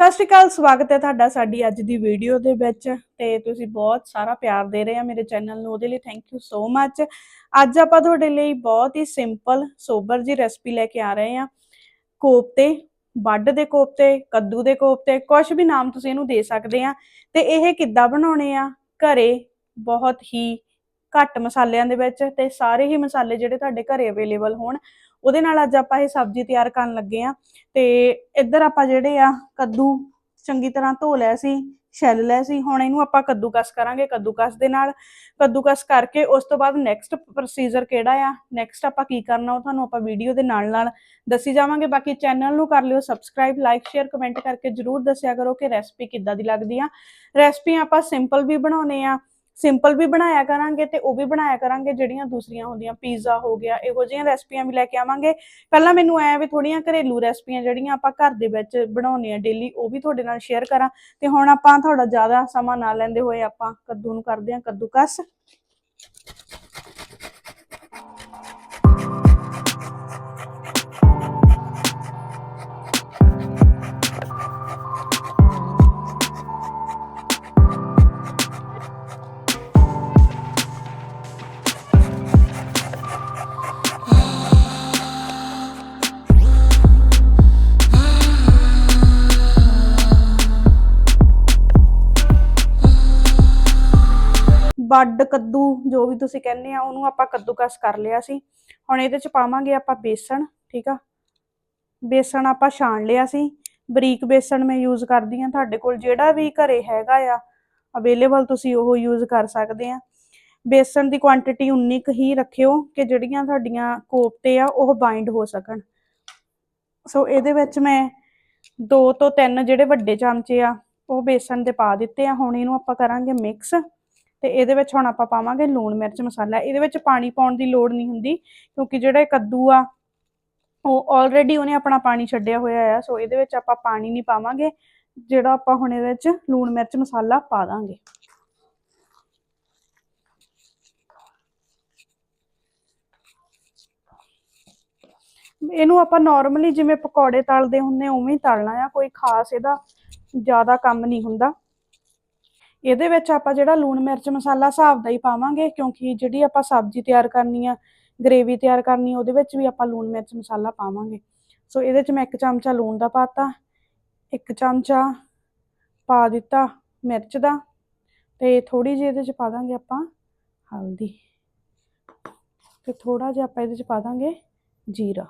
ਸਤਿ ਸ਼੍ਰੀ ਅਕਾਲ, ਸਵਾਗਤ ਹੈ ਤੁਹਾਡਾ ਸਾਡੀ ਅੱਜ ਦੀ ਵੀਡੀਓ ਦੇ ਵਿੱਚ ਤੇ ਤੁਸੀਂ ਬਹੁਤ ਸਾਰਾ ਪਿਆਰ ਦੇ ਰਹੇ ਆ ਮੇਰੇ ਚੈਨਲ ਨੂੰ, ਉਹਦੇ ਲਈ ਥੈਂਕ ਯੂ ਸੋ ਮੱਚ ਅੱਜ ਆਪਾਂ ਤੁਹਾਡੇ ਲਈ ਬਹੁਤ ਹੀ ਸਿੰਪਲ ਸੋਬਰ ਜੀ ਰੈਸਪੀ ਲੈ ਕੇ ਆ ਰਹੇ ਆ। ਕੋਫਤੇ ਵੱਡ ਦੇ ਕੋਫਤੇ, ਕੱਦੂ ਦੇ ਕੋਫਤੇ ਕੁਝ ਵੀ ਨਾਮ ਤੁਸੀਂ ਇਹਨੂੰ ਦੇ ਸਕਦੇ ਆ। ਤੇ ਇਹ ਕਿੱਦਾਂ ਬਣਾਉਣੇ ਆ? ਘਰੇ ਬਹੁਤ ਹੀ ਘੱਟ ਮਸਾਲਿਆਂ ਦੇ ਵਿੱਚ ਤੇ ਸਾਰੇ ਹੀ ਮਸਾਲੇ ਜਿਹੜੇ ਤੁਹਾਡੇ ਘਰੇ ਅਵੇਲੇਬਲ ਹੋਣ ਉਹਦੇ ਨਾਲ ਅੱਜ ਆਪਾਂ ਇਹ ਸਬਜ਼ੀ ਤਿਆਰ ਕਰਨ ਲੱਗੇ ਆ ਤੇ ਇੱਧਰ ਆਪਾਂ ਜਿਹੜੇ ਆ ਕੱਦੂ ਚੰਗੀ ਤਰ੍ਹਾਂ ਧੋ ਲਿਆ ਸੀ, ਛਿੱਲ ਲਿਆ ਸੀ, ਹੁਣ ਇਹਨੂੰ ਆਪਾਂ ਕੱਦੂਕਸ ਕਰਾਂਗੇ, ਕੱਦੂਕਸ ਦੇ ਨਾਲ ਕੱਦੂਕਸ ਕਰਕੇ ਉਸ ਤੋਂ ਬਾਅਦ ਨੈਕਸਟ ਪ੍ਰੋਸੀਜਰ ਕਿਹੜਾ ਆ ਨੈਕਸਟ ਆਪਾਂ ਕੀ ਕਰਨਾ ਉਹ ਤੁਹਾਨੂੰ ਆਪਾਂ ਵੀਡੀਓ ਦੇ ਨਾਲ ਨਾਲ ਦੱਸੀ ਜਾਵਾਂਗੇ, ਬਾਕੀ ਚੈਨਲ ਨੂੰ ਕਰ ਲਿਓ ਸਬਸਕ੍ਰਾਈਬ ਲਾਈਕ ਸ਼ੇਅਰ ਕਮੈਂਟ ਕਰਕੇ ਜਰੂਰ ਦੱਸਿਆ ਕਰੋ ਕਿ ਰੈਸਪੀ ਕਿੱਦਾਂ ਦੀ ਲੱਗਦੀ ਆ। ਰੈਸਪੀ ਆਪਾਂ ਸਿੰਪਲ ਵੀ ਬਣਾਉਨੇ ਆ ਸਿੰਪਲ ਵੀ ਬਣਾਇਆ ਕਰਾਂਗੇ ਤੇ ਉਹ ਵੀ ਬਣਾਇਆ ਕਰਾਂਗੇ, ਜਿਹੜੀਆਂ ਦੂਸਰੀਆਂ ਹੁੰਦੀਆਂ ਪੀਜ਼ਾ ਹੋ ਗਿਆ, ਇਹੋ ਜਿਹੀਆਂ ਰੈਸਪੀਆਂ ਵੀ ਲੈ ਕੇ ਆਵਾਂਗੇ। ਪਹਿਲਾਂ ਮੈਨੂੰ ਐ ਵੀ ਥੋੜੀਆਂ ਘਰੇਲੂ ਰੈਸਪੀਆਂ ਜਿਹੜੀਆਂ ਆਪਾਂ ਘਰ ਦੇ ਵਿੱਚ ਬਣਾਉਂਦੇ ਆ ਡੇਲੀ ਉਹ ਵੀ ਤੁਹਾਡੇ ਨਾਲ ਸ਼ੇਅਰ ਕਰਾਂ। ਤੇ ਹੁਣ ਆਪਾਂ ਤੁਹਾਡਾ ਜ਼ਿਆਦਾ ਸਮਾਂ ਨਾ ਲੈਂਦੇ ਹੋਏ ਆਪਾਂ ਕੱਦੂ ਨੂੰ ਕਰਦੇ ਆ ਕੱਦੂਕਸ। ਵੱਡ ਕੱਦੂ ਜੋ ਵੀ ਤੁਸੀਂ ਕਹਿੰਦੇ ਆ, ਉਹਨੂੰ ਆਪਾਂ ਕੱਦੂਕਸ ਕਰ ਲਿਆ ਸੀ। ਹੁਣ ਇਹਦੇ ਚ ਪਾਵਾਂਗੇ ਆਪਾਂ ਬੇਸਣ, ਠੀਕ ਆ? ਬੇਸਣ ਆਪਾਂ ਛਾਣ ਲਿਆ ਸੀ। ਬਰੀਕ ਬੇਸਣ ਮੈਂ ਯੂਜ਼ ਕਰਦੀ ਆ ਤੁਹਾਡੇ ਕੋਲ, ਜਿਹੜਾ ਵੀ ਘਰੇ ਹੈਗਾ ਆ ਅਵੇਲੇਬਲ ਤੁਸੀਂ ਉਹ ਯੂਜ਼ ਕਰ ਸਕਦੇ ਆ। ਬੇਸਣ ਦੀ ਕੁਆਂਟੀਟੀ ਉਨੀ ਕੁ ਹੀ ਰੱਖਿਓ ਕਿ ਜਿਹੜੀਆਂ ਤੁਹਾਡੀਆਂ ਕੋਫਤੇ ਆ, ਉਹ ਬਾਈਂਡ ਹੋ ਸਕਣ। ਸੋ ਇਹਦੇ ਵਿੱਚ ਮੈਂ ਦੋ ਤੋਂ ਤਿੰਨ ਜਿਹੜੇ ਵੱਡੇ ਚਮਚੇ ਆ, ਉਹ ਬੇਸਣ ਦੇ ਪਾ ਦਿੱਤੇ ਆ। ਹੁਣ ਇਹਨੂੰ ਆਪਾਂ ਕਰਾਂਗੇ ਮਿਕਸ ਤੇ ਇਹਦੇ ਵਿੱਚ ਹੁਣ ਆਪਾਂ ਪਾਵਾਂਗੇ ਲੂਣ, ਮਿਰਚ, ਮਸਾਲਾ। ਇਹਦੇ ਵਿੱਚ ਪਾਣੀ ਪਾਉਣ ਦੀ ਲੋੜ ਨਹੀਂ ਹੁੰਦੀ, ਕਿਉਂਕਿ ਜਿਹੜਾ ਕੱਦੂ ਆ, ਉਹ ਆਲਰੇਡੀ ਉਹਨੇ ਆਪਣਾ ਪਾਣੀ ਛੱਡਿਆ ਹੋਇਆ ਆ ਸੋ ਇਹਦੇ ਵਿੱਚ ਆਪਾਂ ਪਾਣੀ ਨਹੀਂ ਪਾਵਾਂਗੇ, ਜਿਹੜਾ ਆਪਾਂ ਹੁਣ ਇਹਦੇ ਵਿੱਚ ਲੂਣ, ਮਿਰਚ, ਮਸਾਲਾ ਪਾ ਦਾਂਗੇ। ਇਹਨੂੰ ਆਪਾਂ ਨਾਰਮਲੀ ਜਿਵੇਂ ਪਕੌੜੇ ਤਲਦੇ ਹੁੰਨੇ ਉਵੇਂ ਹੀ ਤਲਣਾ ਆ, ਕੋਈ ਖਾਸ ਇਹਦਾ ਜ਼ਿਆਦਾ ਕੰਮ ਨਹੀਂ ਹੁੰਦਾ। ਇਹਦੇ ਵਿੱਚ ਆਪਾਂ ਜਿਹੜਾ ਲੂਣ ਮਿਰਚ ਮਸਾਲਾ ਹਿਸਾਬ ਦਾ ਹੀ ਪਾਵਾਂਗੇ, ਕਿਉਂਕਿ ਜਿਹੜੀ ਆਪਾਂ ਸਬਜ਼ੀ ਤਿਆਰ ਕਰਨੀ ਆ, ਗ੍ਰੇਵੀ ਤਿਆਰ ਕਰਨੀ ਆ ਉਹਦੇ ਵਿੱਚ ਵੀ ਆਪਾਂ ਲੂਣ ਮਿਰਚ ਮਸਾਲਾ ਪਾਵਾਂਗੇ। ਸੋ ਇਹਦੇ 'ਚ ਮੈਂ ਇੱਕ ਚਮਚਾ ਲੂਣ ਦਾ ਪਾਤਾ, ਇੱਕ ਚਮਚਾ ਪਾ ਦਿੱਤਾ ਮਿਰਚ ਦਾ, ਤੇ ਥੋੜੀ ਜਿਹੀ ਇਹਦੇ 'ਚ ਪਾ ਦਾਂਗੇ ਆਪਾਂ ਹਲਦੀ। ਤੇ ਥੋੜਾ ਜਿਹਾ ਆਪਾਂ ਇਹਦੇ 'ਚ ਪਾ ਦਾਂਗੇ ਜੀਰਾ।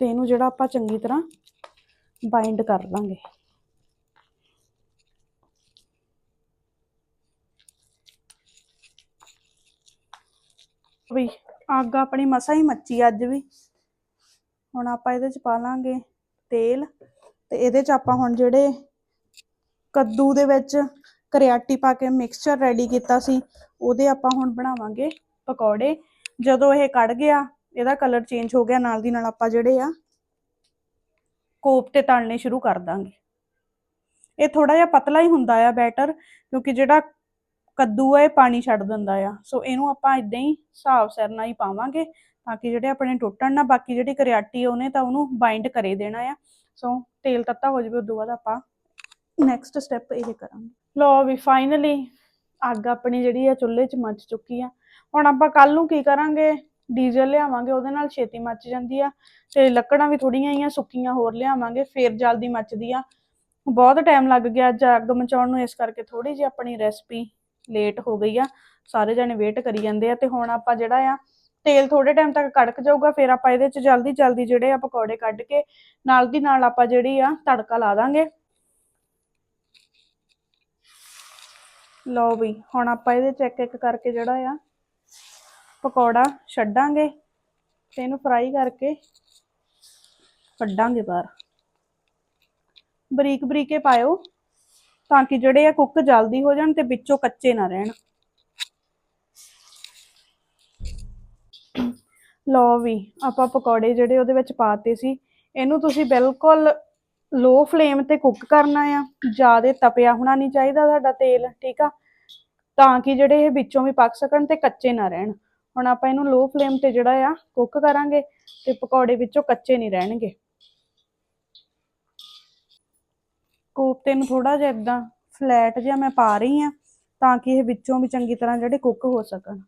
ਤੇ ਇਹਨੂੰ ਜਿਹੜਾ ਆਪਾਂ ਚੰਗੀ ਤਰ੍ਹਾਂ ਬਾਈਂਡ ਕਰ ਦਾਂਗੇ ਵੀ ਅੱਗ ਆਪਣੀ ਮਸਾ ਹੀ ਮੱਚੀ ਅੱਜ ਵੀ। ਹੁਣ ਆਪਾਂ ਇਹਦੇ ਚ ਪਾ ਲਾਂਗੇ ਤੇਲ ਤੇ ਇਹਦੇ ਚ ਆਪਾਂ ਹੁਣ ਜਿਹੜੇ ਕੱਦੂ ਦੇ ਵਿੱਚ ਕਰਿਆਟੀ ਪਾ ਕੇ ਮਿਕਸਚਰ ਰੈਡੀ ਕੀਤਾ ਸੀ, ਉਹਦੇ ਆਪਾਂ ਹੁਣ ਬਣਾਵਾਂਗੇ ਪਕੌੜੇ। ਜਦੋਂ ਇਹ ਕੜ ਗਿਆ, ਇਹਦਾ ਕਲਰ ਚੇਂਜ ਹੋ ਗਿਆ, ਨਾਲ ਦੀ ਨਾਲ ਆਪਾਂ ਜਿਹੜੇ ਆ ਕੋਪ ਤੇ ਤਲਣੇ ਸ਼ੁਰੂ ਕਰ ਦਾਂਗੇ। ਇਹ ਥੋੜਾ ਜਿਹਾ ਪਤਲਾ ਹੀ ਹੁੰਦਾ ਆ ਬੈਟਰ ਕਿਉਂਕਿ ਜਿਹੜਾ ਕੱਦੂ ਆ, ਇਹ ਪਾਣੀ ਛੱਡ ਦਿੰਦਾ ਆ। ਸੋ ਇਹਨੂੰ ਆਪਾਂ ਇਦਾਂ ਹੀ ਹਿਸਾਬ ਸਿਰ ਨਾਲ ਹੀ ਪਾਵਾਂਗੇ ਤਾਂ ਕਿ ਜਿਹੜੇ ਆਪਣੇ ਟੁੱਟਣ ਨਾ, ਬਾਕੀ ਜਿਹੜੀ ਕਰਿਆਟੀ ਆ, ਉਹਨੇ ਤਾਂ ਉਹਨੂੰ ਬਾਈਂਡ ਕਰੇ ਦੇਣਾ ਆ। ਸੋ ਤੇਲ ਤੱਤਾ ਹੋ ਜਾਵੇ, ਉਦੋਂ ਬਾਅਦ ਆਪਾਂ ਨੈਕਸਟ ਸਟੈਪ ਇਹ ਕਰਾਂਗੇ। ਲੋ ਵੀ ਫਾਈਨਲੀ ਅੱਗ ਆਪਣੀ ਜਿਹੜੀ ਆ, ਚੁੱਲ੍ਹੇ 'ਚ ਮੱਚ ਚੁੱਕੀ ਆ। ਹੁਣ ਆਪਾਂ ਕੱਲ ਨੂੰ ਕੀ ਕਰਾਂਗੇ? ਡੀਜ਼ਲ ਲਿਆਵਾਂਗੇ, ਉਹਦੇ ਨਾਲ ਛੇਤੀ ਮੱਚ ਜਾਂਦੀ ਆ ਤੇ ਲੱਕੜਾਂ ਵੀ ਥੋੜੀਆਂ ਆਈਆਂ ਸੁੱਕੀਆਂ ਹੋਰ ਲਿਆਵਾਂਗੇ, ਫੇਰ ਜਲਦੀ ਮੱਚਦੀ ਆ। ਬਹੁਤ ਟਾਈਮ ਲੱਗ ਗਿਆ ਅੱਜ ਅੱਗ ਮਚਾਉਣ ਨੂੰ, ਇਸ ਕਰਕੇ ਥੋੜੀ ਜਿਹੀ ਆਪਣੀ ਰੈਸਪੀ ਲੇਟ ਹੋ ਗਈ ਆ, ਸਾਰੇ ਜਣੇ ਵੇਟ ਕਰੀ ਜਾਂਦੇ ਆ ਤੇ ਹੁਣ ਆਪਾਂ ਜਿਹੜਾ ਆ, ਤੇਲ ਥੋੜੇ ਟਾਈਮ ਤੱਕ ਕੜਕ ਜਾਊਗਾ, ਫਿਰ ਆਪਾਂ ਇਹਦੇ 'ਚ ਜਲਦੀ ਜਲਦੀ ਜਿਹੜੇ ਆ ਪਕੌੜੇ ਕੱਢ ਕੇ ਨਾਲ ਦੀ ਨਾਲ ਆਪਾਂ ਜਿਹੜੀ ਆ ਤੜਕਾ ਲਾ ਦਾਂਗੇ। ਲਓ ਵੀ ਹੁਣ ਆਪਾਂ ਇਹਦੇ 'ਚ ਇੱਕ ਇੱਕ ਕਰਕੇ ਜਿਹੜਾ ਆ ਪਕੌੜਾ ਛੱਡਾਂਗੇ ਤੇ ਇਹਨੂੰ ਫਰਾਈ ਕਰਕੇ ਕੱਢਾਂਗੇ ਬਾਹਰ। ਬਰੀਕ ਬਰੀਕੇ ਪਾਇਓ। ਤਾਂ ਕਿ ਜਿਹੜੇ ਆ ਕੁੱਕ ਜਲਦੀ ਹੋ ਜਾਣ ਤੇ ਵਿੱਚੋਂ ਕੱਚੇ ਨਾ ਰਹਿਣ। ਲਓ ਵੀ, ਆਪਾਂ ਪਕੌੜੇ ਜਿਹੜੇ ਉਹਦੇ ਵਿੱਚ ਪਾਤੇ ਸੀ, ਇਹਨੂੰ ਤੁਸੀਂ ਬਿਲਕੁਲ ਲੋ ਫਲੇਮ ਤੇ ਕੁੱਕ ਕਰਨਾ ਆ। ਜ਼ਿਆਦਾ ਤਪਿਆ ਹੋਣਾ ਨਹੀਂ ਚਾਹੀਦਾ ਸਾਡਾ ਤੇਲ, ਠੀਕ ਆ? ਤਾਂ ਕਿ ਜਿਹੜੇ ਇਹ ਵਿੱਚੋਂ ਵੀ ਪੱਕ ਸਕਣ ਤੇ ਕੱਚੇ ਨਾ ਰਹਿਣ। ਹੁਣ ਆਪਾਂ ਇਹਨੂੰ ਲੋ ਫਲੇਮ ਤੇ ਜਿਹੜਾ ਆ, ਕੁੱਕ ਕਰਾਂਗੇ ਤੇ ਪਕੌੜੇ ਵਿੱਚੋਂ ਕੱਚੇ ਨਹੀਂ ਰਹਿਣਗੇ। ਕੋਫਤੇ ਨੂੰ ਥੋੜਾ ਜਿਹਾ ਇਦਾਂ ਫਲੈਟ ਜਿਹਾ ਮੈਂ ਪਾ ਰਹੀ ਆ ਤਾਂ ਕਿ ਇਹ ਵਿੱਚੋਂ ਵੀ ਚੰਗੀ ਤਰ੍ਹਾਂ ਜਿਹੜੇ ਕੁੱਕ ਹੋ ਸਕਣ।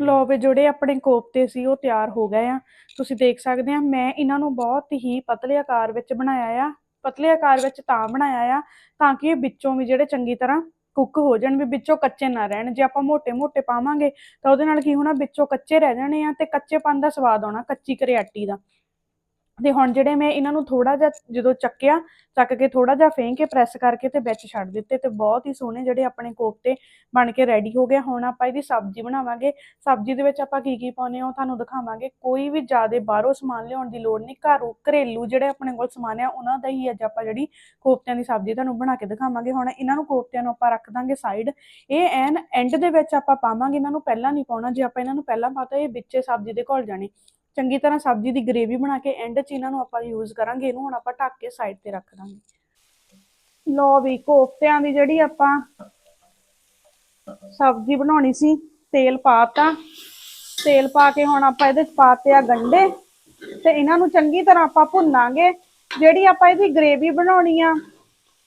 ਲੋ ਵੀ ਜਿਹੜੇ ਆਪਣੇ ਕੋਫਤੇ ਸੀ, ਉਹ ਤਿਆਰ ਹੋ ਗਏ ਆ। ਤੁਸੀਂ ਦੇਖ ਸਕਦੇ ਆ, ਮੈਂ ਇਹਨਾਂ ਨੂੰ ਬਹੁਤ ਹੀ ਪਤਲੇ ਆਕਾਰ ਵਿੱਚ ਬਣਾਇਆ ਆ। ਪਤਲੇ ਆਕਾਰ ਵਿੱਚ ਤਾਂ ਬਣਾਇਆ ਆ, ਤਾਂ ਕਿ ਇਹ ਵਿੱਚੋਂ ਵੀ ਜਿਹੜੇ ਚੰਗੀ ਤਰ੍ਹਾਂ ਕੁੱਕ ਹੋ ਜਾਣ, ਵੀ ਵਿੱਚੋਂ ਕੱਚੇ ਨਾ ਰਹਿਣ। ਜੇ ਆਪਾਂ ਮੋਟੇ ਮੋਟੇ ਪਾਵਾਂਗੇ, ਤਾਂ ਉਹਦੇ ਨਾਲ ਕੀ ਹੋਣਾ, ਵਿੱਚੋਂ ਕੱਚੇ ਰਹਿ ਜਾਣੇ ਆ ਤੇ ਕੱਚੇਪਨ ਦਾ ਸਵਾਦ ਆਉਣਾ, ਕੱਚੀ ਕਰਿਆਟੀ ਦਾ। ਤੇ ਹੁਣ ਜਿਹੜੇ ਮੈਂ ਇਹਨਾਂ ਨੂੰ ਥੋੜਾ ਜਿਹਾ ਜਦੋਂ ਚੱਕਿਆ, ਚੱਕ ਕੇ ਥੋੜਾ ਜਿਹਾ ਫੇਂਕ ਕੇ ਪ੍ਰੈਸ ਕਰਕੇ ਤੇ ਵਿੱਚ ਛੱਡ ਦਿੱਤੇ ਤੇ ਬਹੁਤ ਹੀ ਸੋਹਣੇ ਜਿਹੜੇ ਆਪਣੇ ਕੋਫਤੇ ਬਣ ਕੇ ਰੈਡੀ ਹੋ ਗਏ। ਹੁਣ ਆਪਾਂ ਇਹਦੀ ਸਬਜ਼ੀ ਬਣਾਵਾਂਗੇ। ਸਬਜ਼ੀ ਦੇ ਵਿੱਚ ਆਪਾਂ ਕੀ ਕੀ ਪਾਉਂਦੇ ਹਾਂ ਉਹ ਤੁਹਾਨੂੰ ਦਿਖਾਵਾਂਗੇ। ਕੋਈ ਵੀ ਜ਼ਿਆਦਾ ਬਾਹਰੋਂ ਸਮਾਨ ਲਿਆਉਣ ਦੀ ਲੋੜ ਨਹੀਂ। ਘਰੋਂ ਘਰੇਲੂ ਜਿਹੜੇ ਆਪਣੇ ਕੋਲ ਸਮਾਨ ਆ, ਉਹਨਾਂ ਦਾ ਹੀ ਅੱਜ ਆਪਾਂ ਜਿਹੜੀ ਕੋਫਤਿਆਂ ਦੀ ਸਬਜ਼ੀ ਤੁਹਾਨੂੰ ਬਣਾ ਕੇ ਦਿਖਾਵਾਂਗੇ। ਹੁਣ ਇਹਨਾਂ ਨੂੰ ਕੋਫਤਿਆਂ ਨੂੰ ਆਪਾਂ ਰੱਖ ਦਾਂਗੇ ਸਾਈਡ ਇਹ ਐਨ ਐਂਡ ਦੇ ਵਿੱਚ ਆਪਾਂ ਪਾਵਾਂਗੇ। ਇਹਨਾਂ ਨੂੰ ਪਹਿਲਾਂ ਨਹੀਂ ਪਾਉਣਾ। ਜੇ ਆਪਾਂ ਇਹਨਾਂ ਨੂੰ ਪਹਿਲਾਂ ਪਾਤਾ, ਇਹ ਵਿੱਚੇ ਸਬਜ਼ੀ ਦੇ ਘੁਲ ਜਾਣੇ। ਚੰਗੀ ਤਰ੍ਹਾਂ ਸਬਜ਼ੀ ਦੀ ਗ੍ਰੇਵੀ ਬਣਾ ਕੇ ਐਂਡ 'ਚ ਇਹਨਾਂ ਨੂੰ ਆਪਾਂ ਯੂਜ਼ ਕਰਾਂਗੇ, ਇਹਨੂੰ ਹੁਣ ਆਪਾਂ ਢੱਕ ਕੇ ਸਾਈਡ ਤੇ ਰੱਖ ਦਾਂਗੇ। ਲੋ ਵੀ ਕੋਫਤਿਆਂ ਦੀ ਜਿਹੜੀ ਆਪਾਂ ਸਬਜ਼ੀ ਬਣਾਉਣੀ ਸੀ, ਤੇਲ ਪਾਤਾ ਤੇਲ ਪਾ ਕੇ ਹੁਣ ਆਪਾਂ ਇਹਦੇ ਚ ਪਾਤੇ ਆ ਗੰਡੇ। ਤੇ ਇਹਨਾਂ ਨੂੰ ਚੰਗੀ ਤਰ੍ਹਾਂ ਆਪਾਂ ਭੁੰਨਾਂਗੇ। ਜਿਹੜੀ ਆਪਾਂ ਇਹਦੀ ਗ੍ਰੇਵੀ ਬਣਾਉਣੀ ਆ,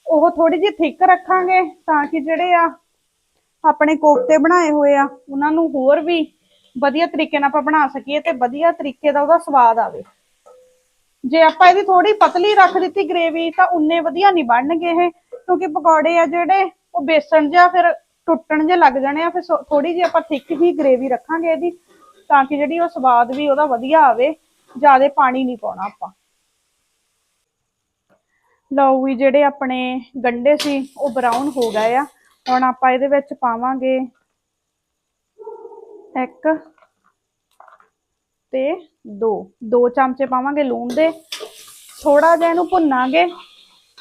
ਉਹ ਥੋੜੀ ਜਿਹੀ ਥਿੱਕ ਰੱਖਾਂਗੇ ਤਾਂ ਕਿ ਜਿਹੜੇ ਆ ਆਪਣੇ ਕੋਫਤੇ ਬਣਾਏ ਹੋਏ ਆ, ਉਹਨਾਂ ਨੂੰ ਹੋਰ ਵੀ ਵਧੀਆ ਤਰੀਕੇ ਨਾਲ ਆਪਾਂ ਬਣਾ ਸਕੀਏ ਤੇ ਵਧੀਆ ਤਰੀਕੇ ਦਾ ਉਹਦਾ ਸਵਾਦ ਆਵੇ। ਜੇ ਆਪਾਂ ਇਹਦੀ ਥੋੜੀ ਪਤਲੀ ਰੱਖ ਦਿੱਤੀ ਗ੍ਰੇਵੀ ਤਾਂ ਉਨੇ ਵਧੀਆ ਨਹੀਂ ਬਣਨਗੇ ਇਹ, ਕਿਉਂਕਿ ਪਕੌੜੇ ਆ ਜਿਹੜੇ ਉਹ ਬੇਸਣ ਜਿਹਾ ਫਿਰ ਟੁੱਟਣ ਜੇ ਲੱਗ ਜਾਣੇ ਆ, ਫਿਰ ਥੋੜੀ ਜਿਹੀ ਆਪਾਂ ਥਿੱਕ ਹੀ ਗ੍ਰੇਵੀ ਰੱਖਾਂਗੇ ਇਹਦੀ, ਤਾਂ ਕਿ ਜਿਹੜੀ ਉਹ ਸਵਾਦ ਵੀ ਉਹਦਾ ਵਧੀਆ ਆਵੇ, ਜ਼ਿਆਦਾ ਪਾਣੀ ਨਹੀਂ ਪਾਉਣਾ ਆਪਾਂ। ਲਓ ਵੀ ਜਿਹੜੇ ਆਪਣੇ ਗੰਡੇ ਸੀ, ਉਹ ਬਰਾਊਨ ਹੋ ਗਏ ਆ। ਹੁਣ ਆਪਾਂ ਇਹਦੇ ਵਿੱਚ ਪਾਵਾਂਗੇ ਇੱਕ ਤੇ ਦੋ। ਦੋ ਚਮਚੇ ਪਾਵਾਂਗੇ ਲੂਣ ਦੇ। ਥੋੜਾ ਜਿਹਾ ਇਹਨੂੰ ਭੁੰਨਾਂਗੇ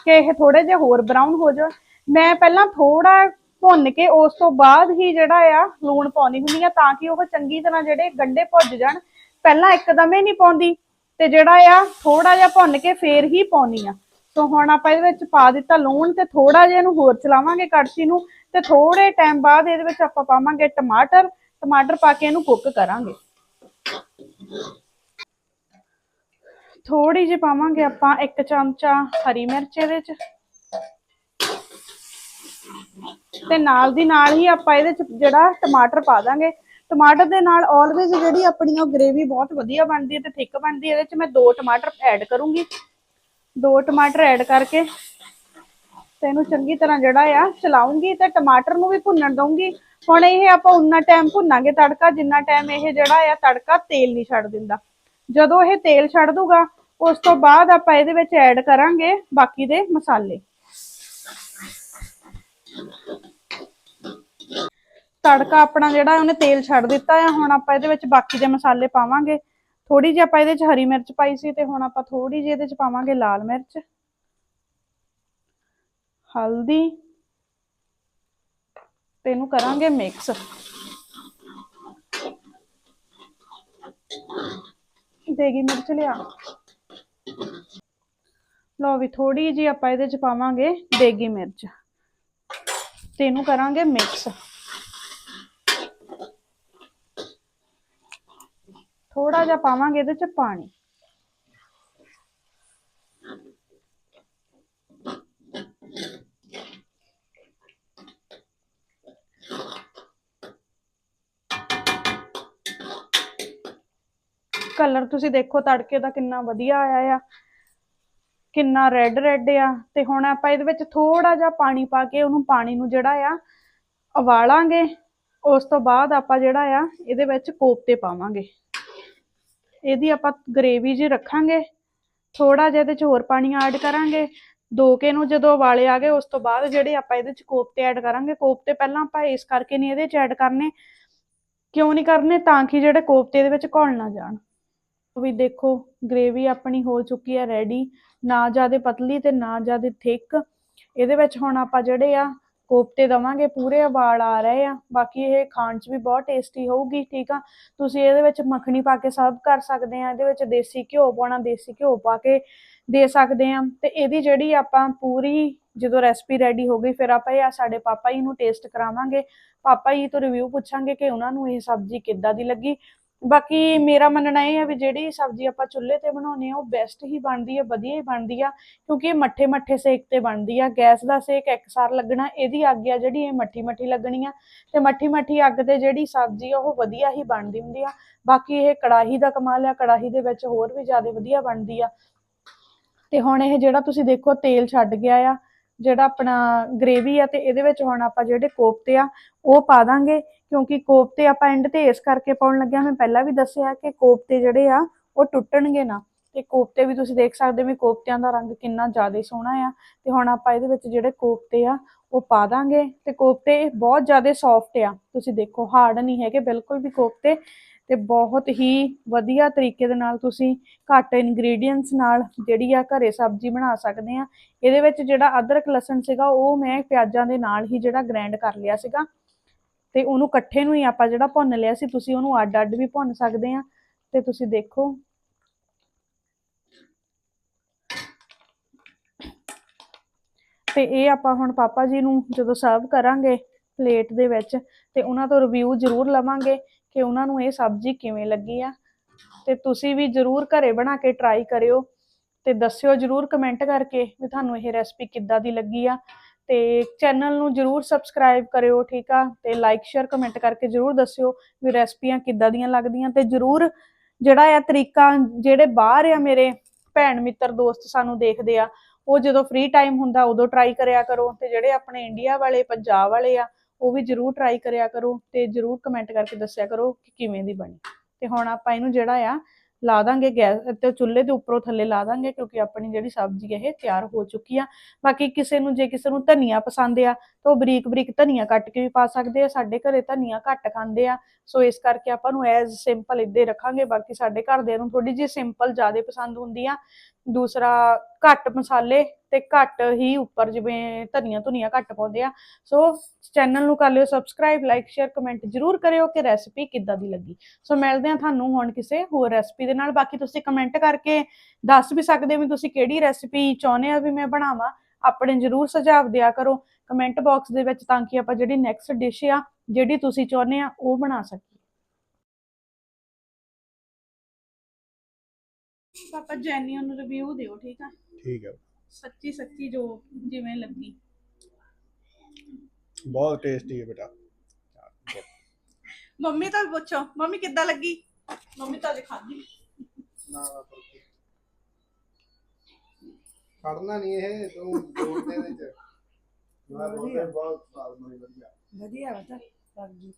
ਕਿ ਇਹ ਥੋੜੇ ਜਿਹਾ ਹੋਰ ਬਰਾਊਨ ਹੋ ਜਾਣ। ਮੈਂ ਪਹਿਲਾਂ ਥੋੜਾ ਭੁੰਨ ਕੇ ਉਸ ਤੋਂ ਬਾਅਦ ਹੀ ਜਿਹੜਾ ਆ ਲੂਣ ਪਾਉਣੀ ਹੁੰਦੀ ਆ ਤਾਂ ਕਿ ਉਹ ਚੰਗੀ ਤਰ੍ਹਾਂ ਜਿਹੜੇ ਗੰਡੇ ਭੁੱਜ ਜਾਣ। ਪਹਿਲਾਂ ਇੱਕਦਮ ਹੀ ਨਹੀਂ ਪਾਉਂਦੀ ਤੇ ਜਿਹੜਾ ਆ ਥੋੜਾ ਜਿਹਾ ਭੁੰਨ ਕੇ ਫੇਰ ਹੀ ਪਾਉਣੀ ਆ। ਸੋ ਹੁਣ ਆਪਾਂ ਇਹਦੇ ਵਿੱਚ ਪਾ ਦਿੱਤਾ ਲੂਣ ਤੇ ਥੋੜਾ ਜਿਹਾ ਇਹਨੂੰ ਹੋਰ ਚਲਾਵਾਂਗੇ ਕੜਛੀ ਨੂੰ ਤੇ ਥੋੜੇ ਟਾਈਮ ਬਾਅਦ ਇਹਦੇ ਵਿੱਚ ਆਪਾਂ ਪਾਵਾਂਗੇ ਟਮਾਟਰ। ਟਮਾਟਰ ਪਾ ਕੇ ਇਹਨੂੰ ਕੁੱਕ ਕਰਾਂਗੇ। ਥੋੜੀ ਜਿਹੀ ਪਾਵਾਂਗੇ ਆਪਾਂ ਇੱਕ ਚਮਚਾ ਹਰੀ ਮਿਰਚ ਇਹਦੇ ਚ। ਤੇ ਨਾਲ ਦੀ ਨਾਲ ਹੀ ਆਪਾਂ ਇਹਦੇ ਚ ਜਿਹੜਾ ਟਮਾਟਰ ਪਾ ਦਾਂਗੇ। ਟਮਾਟਰ ਦੇ ਨਾਲ ਆਲਵੇਜ਼ ਜਿਹੜੀ ਆਪਣੀ ਉਹ ਗ੍ਰੇਵੀ ਬਹੁਤ ਵਧੀਆ ਬਣਦੀ ਹੈ ਤੇ ਥਿੱਕ ਬਣਦੀ ਹੈ। ਇਹਦੇ ਚ ਮੈਂ ਦੋ ਟਮਾਟਰ ਐਡ ਕਰੂੰਗੀ। ਦੋ ਟਮਾਟਰ ਐਡ ਕਰਕੇ ਤੇ ਇਹਨੂੰ ਚੰਗੀ ਤਰ੍ਹਾਂ ਜਿਹੜਾ ਆ ਚਲਾਉਂਗੀ ਤੇ ਟਮਾਟਰ ਨੂੰ ਵੀ ਭੁੰਨਣ ਦਊਂਗੀ। ਹੁਣ ਇਹ ਆਪਾਂ ਉਨਾ ਟਾਈਮ ਭੁੰਨਾਂਗੇ ਤੜਕਾ, ਜਿੰਨਾ ਟਾਈਮ ਇਹ ਜਿਹੜਾ ਆ ਤੜਕਾ ਤੇਲ ਨਹੀਂ ਛੱਡ ਦਿੰਦਾ। ਜਦੋਂ ਇਹ ਤੇਲ ਛੱਡ ਦੂਗਾ ਉਸ ਤੋਂ ਬਾਅਦ ਆਪਾਂ ਇਹਦੇ ਵਿੱਚ ਐਡ ਕਰਾਂਗੇ ਬਾਕੀ ਦੇ ਮਸਾਲੇ। ਤੜਕਾ ਆਪਣਾ ਜਿਹੜਾ ਉਹਨੇ ਤੇਲ ਛੱਡ ਦਿੱਤਾ ਆ, ਹੁਣ ਆਪਾਂ ਇਹਦੇ ਵਿੱਚ ਬਾਕੀ ਦੇ ਮਸਾਲੇ ਪਾਵਾਂਗੇ। ਥੋੜੀ ਜਿਹੀ ਆਪਾਂ ਇਹਦੇ ਵਿੱਚ ਹਰੀ ਮਿਰਚ ਪਾਈ ਸੀ ਤੇ ਹੁਣ ਆਪਾਂ ਥੋੜੀ ਜਿਹੀ ਇਹਦੇ ਵਿੱਚ ਪਾਵਾਂਗੇ ਲਾਲ ਮਿਰਚ। ਹਲਦੀ। ਤੇ ਇਹਨੂੰ ਕਰਾਂਗੇ ਮਿਕਸ ਦੇਗੀ ਮਿਰਚ ਲਿਆ। ਲਓ ਵੀ ਥੋੜੀ ਜੀ ਆਪਾਂ ਇਹਦੇ ਚ ਪਾਵਾਂਗੇ ਦੇਗੀ ਮਿਰਚ। ਤੇ ਇਹਨੂੰ ਕਰਾਂਗੇ ਮਿਕਸ ਥੋੜਾ ਜਿਹਾ ਪਾਵਾਂਗੇ ਇਹਦੇ ਚ ਪਾਣੀ। ਕਲਰ ਤੁਸੀਂ ਦੇਖੋ ਤੜਕੇ ਦਾ ਕਿੰਨਾ ਵਧੀਆ ਆਇਆ ਆ। ਕਿੰਨਾ ਰੈੱਡ ਰੈੱਡ ਆ। ਤੇ ਹੁਣ ਆਪਾਂ ਇਹਦੇ ਵਿੱਚ ਥੋੜਾ ਜਿਹਾ ਪਾਣੀ ਪਾ ਕੇ ਉਹਨੂੰ ਪਾਣੀ ਨੂੰ ਜਿਹੜਾ ਆ ਉਬਾਲਾਂਗੇ। ਉਸ ਤੋਂ ਬਾਅਦ ਆਪਾਂ ਜਿਹੜਾ ਆ ਇਹਦੇ ਵਿੱਚ ਕੋਫਤੇ ਪਾਵਾਂਗੇ। ਇਹਦੀ ਆਪਾਂ ਗ੍ਰੇਵੀ ਜੀ ਰੱਖਾਂਗੇ। ਥੋੜਾ ਜਿਹਾ ਇਹਦੇ ਚ ਹੋਰ ਪਾਣੀ ਐਡ ਕਰਾਂਗੇ। ਦੋ ਕੇ ਨੂੰ ਜਦੋਂ ਉਬਾਲੇ ਆ ਗਏ, ਉਸ ਤੋਂ ਬਾਅਦ ਜਿਹੜੇ ਆਪਾਂ ਇਹਦੇ ਚ ਕੋਫਤੇ ਐਡ ਕਰਾਂਗੇ। ਕੋਫਤੇ ਪਹਿਲਾਂ ਆਪਾਂ ਇਸ ਕਰਕੇ ਨਹੀਂ ਇਹਦੇ ਚ ਐਡ ਕਰਨੇ। ਕਿਉਂ ਨਹੀਂ ਕਰਨੇ? ਤਾਂ ਕਿ ਜਿਹੜੇ ਕੋਫਤੇ ਇਹਦੇ ਵਿੱਚ ਘੁਲ ਨਾ ਜਾਣ। ਵੀ ਦੇਖੋ ਗ੍ਰੇਵੀ ਆਪਣੀ ਹੋ ਚੁੱਕੀ ਹੈ ਰੈਡੀ ਨਾ ਜ਼ਿਆਦਾ ਪਤਲੀ ਤੇ ਨਾ ਜ਼ਿਆਦਾ ਥਿਕ ਇਹਦੇ ਵਿੱਚ ਹੁਣ ਆਪਾਂ ਜਿਹੜੇ ਆ, ਕੋਫਤੇ ਦਵਾਂਗੇ, ਪੂਰੇ ਉਬਾਲ ਆ ਰਹੇ ਆ। ਬਾਕੀ ਇਹ ਖਾਣ 'ਚ ਵੀ ਬਹੁਤ ਟੇਸਟੀ ਹੋਊਗੀ, ਠੀਕ ਆ? ਤੁਸੀਂ ਇਹਦੇ ਵਿੱਚ ਮੱਖਣੀ ਪਾ ਕੇ ਸਰਵ ਕਰ ਸਕਦੇ ਆ, ਇਹਦੇ ਵਿੱਚ ਦੇਸੀ ਘਿਓ ਪਾਉਣਾ, ਦੇਸੀ ਘਿਓ ਪਾ ਕੇ ਦੇ ਸਕਦੇ ਆ। ਤੇ ਇਹਦੀ ਜਿਹੜੀ ਆਪਾਂ ਪੂਰੀ ਜਦੋਂ ਰੈਸਪੀ ਰੈਡੀ ਹੋ ਗਈ, ਫਿਰ ਆਪਾਂ ਇਹ ਸਾਡੇ ਪਾਪਾ ਜੀ ਨੂੰ ਟੇਸਟ ਕਰਾਵਾਂਗੇ। ਪਾਪਾ ਜੀ ਤੋਂ ਰਿਵਿਊ ਪੁੱਛਾਂਗੇ ਕਿ ਉਹਨਾਂ ਨੂੰ ਇਹ ਸਬਜ਼ੀ ਕਿੱਦਾਂ ਦੀ ਲੱਗੀ। ਬਾਕੀ ਮੇਰਾ ਮੰਨਣਾ ਇਹ ਹੈ ਵੀ ਜਿਹੜੀ ਸਬਜ਼ੀ ਆਪਾਂ ਚੁੱਲ੍ਹੇ ਤੇ ਬਣਾਉਂਦੇ ਆ ਉਹ ਬੈਸਟ ਹੀ ਬਣਦੀ ਹੈ, ਵਧੀਆ ਹੀ ਬਣਦੀ ਆ, ਕਿਉਂਕਿ ਇਹ ਮੱਠੇ ਮੱਠੇ ਸੇਕ ਤੇ ਬਣਦੀ ਆ, ਗੈਸ ਦਾ ਸੇਕ ਇੱਕਸਾਰ ਲੱਗਣਾ, ਇਹਦੀ ਅੱਗ ਆ ਜਿਹੜੀ ਇਹ ਮੱਠੀ ਮੱਠੀ ਲੱਗਣੀ ਆ, ਤੇ ਮੱਠੀ ਮੱਠੀ ਅੱਗ ਤੇ ਜਿਹੜੀ ਸਬਜ਼ੀ ਆ, ਉਹ ਵਧੀਆ ਹੀ ਬਣਦੀ ਹੁੰਦੀ ਆ, ਬਾਕੀ ਇਹ ਕੜਾਹੀ ਦਾ ਕਮਾਲ ਆ, ਕੜਾਹੀ ਦੇ ਵਿੱਚ ਹੋਰ ਵੀ ਜ਼ਿਆਦਾ ਵਧੀਆ ਬਣਦੀ ਆ। ਤੇ ਹੁਣ ਇਹ ਜਿਹੜਾ ਤੁਸੀਂ ਦੇਖੋ, ਤੇਲ ਛੱਡ ਗਿਆ ਆ ਜਿਹੜਾ ਆਪਣਾ ਗ੍ਰੇਵੀ ਆ ਤੇ ਇਹਦੇ ਵਿੱਚ ਹੁਣ ਆਪਾਂ ਜਿਹੜੇ ਕੋਫਤੇ ਆ, ਉਹ ਪਾ ਦਾਂਗੇ, ਕਿਉਂਕਿ ਕੋਫਤੇ ਆਪਾਂ ਐਂਡ ਤੇ ਇਸ ਕਰਕੇ ਪਾਉਣ ਲੱਗਿਆ, ਮੈਂ ਪਹਿਲਾਂ ਵੀ ਦੱਸਿਆ ਕਿ ਕੋਫਤੇ ਜਿਹੜੇ ਆ, ਉਹ ਟੁੱਟਣਗੇ ਨਾ। ਤੇ ਕੋਫਤੇ ਵੀ ਤੁਸੀਂ ਦੇਖ ਸਕਦੇ ਹੋ ਵੀ ਕੋਫਤਿਆਂ ਦਾ ਰੰਗ ਕਿੰਨਾ ਜ਼ਿਆਦਾ ਸੋਹਣਾ ਆ। ਤੇ ਹੁਣ ਆਪਾਂ ਇਹਦੇ ਵਿੱਚ ਜਿਹੜੇ ਕੋਫਤੇ ਆ, ਉਹ ਪਾ ਦਾਂਗੇ। ਤੇ ਕੋਫਤੇ ਬਹੁਤ ਜ਼ਿਆਦਾ ਸੌਫਟ ਆ। ਤੁਸੀਂ ਦੇਖੋ ਹਾਰਡ ਨਹੀਂ ਹੈਗੇ, ਬਿਲਕੁਲ ਵੀ ਕੋਫਤੇ ਤੇ ਬਹੁਤ ਹੀ ਵਧੀਆ ਤਰੀਕੇ ਦੇ ਨਾਲ ਤੁਸੀਂ ਘੱਟ ਇਨਗਰੀਡੀਅੰਟਸ ਨਾਲ ਜਿਹੜੀ ਆ ਘਰੇ ਸਬਜ਼ੀ ਬਣਾ ਸਕਦੇ ਆ। ਇਹਦੇ ਵਿੱਚ ਜਿਹੜਾ ਅਦਰਕ ਲਸਣ ਸੀਗਾ, ਉਹ ਮੈਂ ਪਿਆਜ਼ਾਂ ਦੇ ਨਾਲ ਹੀ ਜਿਹੜਾ ਗ੍ਰਾਈਂਡ ਕਰ ਲਿਆ ਸੀਗਾ। ਤੇ ਉਹਨੂੰ ਇਕੱਠੇ ਨੂੰ ਹੀ ਆਪਾਂ ਜਿਹੜਾ ਭੁੰਨ ਲਿਆ ਸੀ, ਤੁਸੀਂ ਉਹਨੂੰ ਅੱਡ-ਅੱਡ ਵੀ ਭੁੰਨ ਸਕਦੇ ਆ। ਤੇ ਤੁਸੀਂ ਦੇਖੋ। ਤੇ ਇਹ ਆਪਾਂ ਹੁਣ ਪਾਪਾ ਜੀ ਨੂੰ ਜਦੋਂ ਸਰਵ ਕਰਾਂਗੇ ਪਲੇਟ ਦੇ ਵਿੱਚ, ਤੇ ਉਹਨਾਂ ਤੋਂ ਰਿਵਿਊ ਜ਼ਰੂਰ ਲਵਾਂਗੇ। ਕਿ ਉਹਨਾਂ ਨੂੰ ਇਹ ਸਬਜ਼ੀ ਕਿਵੇਂ ਲੱਗੀ ਆ। ਤੇ ਤੁਸੀਂ ਵੀ ਜ਼ਰੂਰ ਘਰੇ ਬਣਾ ਕੇ ਟਰਾਈ ਕਰਿਓ ਤੇ ਦੱਸਿਓ ਜ਼ਰੂਰ ਕਮੈਂਟ ਕਰਕੇ ਵੀ ਤੁਹਾਨੂੰ ਇਹ ਰੈਸਪੀ ਕਿੱਦਾਂ ਦੀ ਲੱਗੀ ਆ। ਤੇ ਚੈਨਲ ਨੂੰ ਜ਼ਰੂਰ ਸਬਸਕ੍ਰਾਈਬ ਕਰਿਓ, ਠੀਕ ਆ? ਤੇ ਲਾਈਕ ਸ਼ੇਅਰ ਕਮੈਂਟ ਕਰਕੇ ਜ਼ਰੂਰ ਦੱਸਿਓ ਵੀ ਰੈਸਪੀਆਂ ਕਿੱਦਾਂ ਦੀਆਂ ਲੱਗਦੀਆਂ ਤੇ ਜ਼ਰੂਰ ਜਿਹੜਾ ਆ ਤਰੀਕਾ ਜਿਹੜੇ ਬਾਹਰ ਆ ਮੇਰੇ ਭੈਣ ਮਿੱਤਰ ਦੋਸਤ ਸਾਨੂੰ ਦੇਖਦੇ ਆ, ਉਹ ਜਦੋਂ ਫ੍ਰੀ ਟਾਈਮ ਹੁੰਦਾ ਉਦੋਂ ਟਰਾਈ ਕਰਿਆ ਕਰੋ ਤੇ ਜਿਹੜੇ ਆਪਣੇ ਇੰਡੀਆ ਵਾਲੇ, ਪੰਜਾਬ ਵਾਲੇ ਆ ਉਹ ਵੀ ਜ਼ਰੂਰ ਟਰਾਈ ਕਰਿਆ ਕਰੋ ਤੇ ਜ਼ਰੂਰ ਕਮੈਂਟ ਕਰਕੇ ਦੱਸਿਆ ਕਰੋ ਕਿ ਕਿਵੇਂ ਦੀ ਬਣੀ। ਤੇ ਹੁਣ ਆਪਾਂ ਇਹਨੂੰ ਜਿਹੜਾ ਆ, ਲਾ ਦਾਂਗੇ ਗੈਸ ਤੇ ਚੁੱਲ੍ਹੇ ਦੇ ਉੱਪਰੋਂ ਥੱਲੇ ਲਾ ਦਾਂਗੇ ਕਿਉਂਕਿ ਆਪਣੀ ਜਿਹੜੀ ਸਬਜ਼ੀ ਇਹ ਤਿਆਰ ਹੋ ਚੁੱਕੀ ਆ। ਬਾਕੀ ਕਿਸੇ ਨੂੰ, ਜੇ ਕਿਸੇ ਨੂੰ ਧਨੀਆ ਪਸੰਦ ਆ, ਤਾਂ ਉਹ ਬਰੀਕ ਬਰੀਕ ਧਨੀਆ ਕੱਟ ਕੇ ਵੀ ਪਾ ਸਕਦੇ ਆ। ਸਾਡੇ ਘਰੇ ਧਨੀਆ ਘੱਟ ਖਾਂਦੇ ਆ, ਸੋ ਇਸ ਕਰਕੇ ਆਪਾਂ ਨੂੰ ਐਜ਼ ਸਿੰਪਲ ਇੱਦਾਂ ਰੱਖਾਂਗੇ। ਬਾਕੀ ਸਾਡੇ ਘਰਦਿਆਂ ਨੂੰ ਥੋੜੀ ਜਿਹੀ ਸਿੰਪਲ ਜ਼ਿਆਦਾ ਪਸੰਦ ਹੁੰਦੀ ਆ। ਦੂਸਰਾ ਘੱਟ ਮਸਾਲੇ ਤੇ ਘੱਟ ਹੀ ਉੱਪਰ ਜਿਵੇਂ ਧਨੀਆ ਧੁਨੀਆ ਘੱਟ ਪਾਉਂਦੇ ਆ। ਸੋ ਚੈਨਲ ਨੂੰ ਕਰ ਲਿਓ ਸਬਸਕ੍ਰਾਈਬ ਲਾਈਕ ਸ਼ੇਅਰ ਕਮੈਂਟ ਜਰੂਰ ਕਰਿਓ ਕਿ ਰੈਸਪੀ ਕਿੱਦਾਂ ਦੀ ਲੱਗੀ। ਸੋ ਮਿਲਦੇ ਆ ਤੁਹਾਨੂੰ ਹੁਣ ਕਿਸੇ ਹੋਰ ਰੈਸਪੀ ਦੇ ਨਾਲ। ਬਾਕੀ ਤੁਸੀਂ ਕਮੈਂਟ ਕਰਕੇ ਦੱਸ ਵੀ ਸਕਦੇ ਹੋ ਵੀ ਤੁਸੀਂ ਕਿਹੜੀ ਰੈਸਪੀ ਚਾਹੁੰਦੇ ਆ ਵੀ ਮੈਂ ਬਣਾਵਾਂ। ਆਪਣੇ ਜਰੂਰ ਸੁਝਾਅ ਦਿਆ ਕਰੋ। ਕਮੈਂਟ ਬਾਕਸ ਦੇ ਵਿੱਚ ਤਾਂ ਕਿ ਆਪਾਂ ਜਿਹੜੀ ਨੈਕਸਟ ਡਿਸ਼ ਆ, ਜਿਹੜੀ ਤੁਸੀਂ ਚਾਹੁੰਦੇ ਆ, ਉਹ ਬਣਾ ਸਕੀਏ। ਪਾਪਾ ਜੈਨੀਅਨ ਨੂੰ ਰਿਵਿਊ ਦਿਓ ਠੀਕ ਆ? ਠੀਕ ਹੈ ਸੱਚੀ ਸੱਚੀ ਜੋ ਜਿਵੇਂ ਲੱਗੀ। ਬਹੁਤ ਟੇਸਟੀ ਹੈ ਬੇਟਾ। ਮੰਮੀ ਤੋਂ ਵੀ ਪੁੱਛੋ ਮੰਮੀ ਕਿੱਦਾਂ ਲੱਗੀ? ਮੰਮੀ ਤਾਂ ਅਜੇ ਖਾਧੀ ਖੜਨਾ ਨਹੀਂ ਇਹ ਤੂੰ ਜੋੜ ਦੇ ਵਿੱਚ ਮੈਂ ਬੋਲਦੇ ਬਹੁਤ ਸਵਾਦ ਬਣੀ ਵਧੀਆ। ਵਧੀਆ ਵਾ ਤਾਂ ਸਬਜ਼ੀ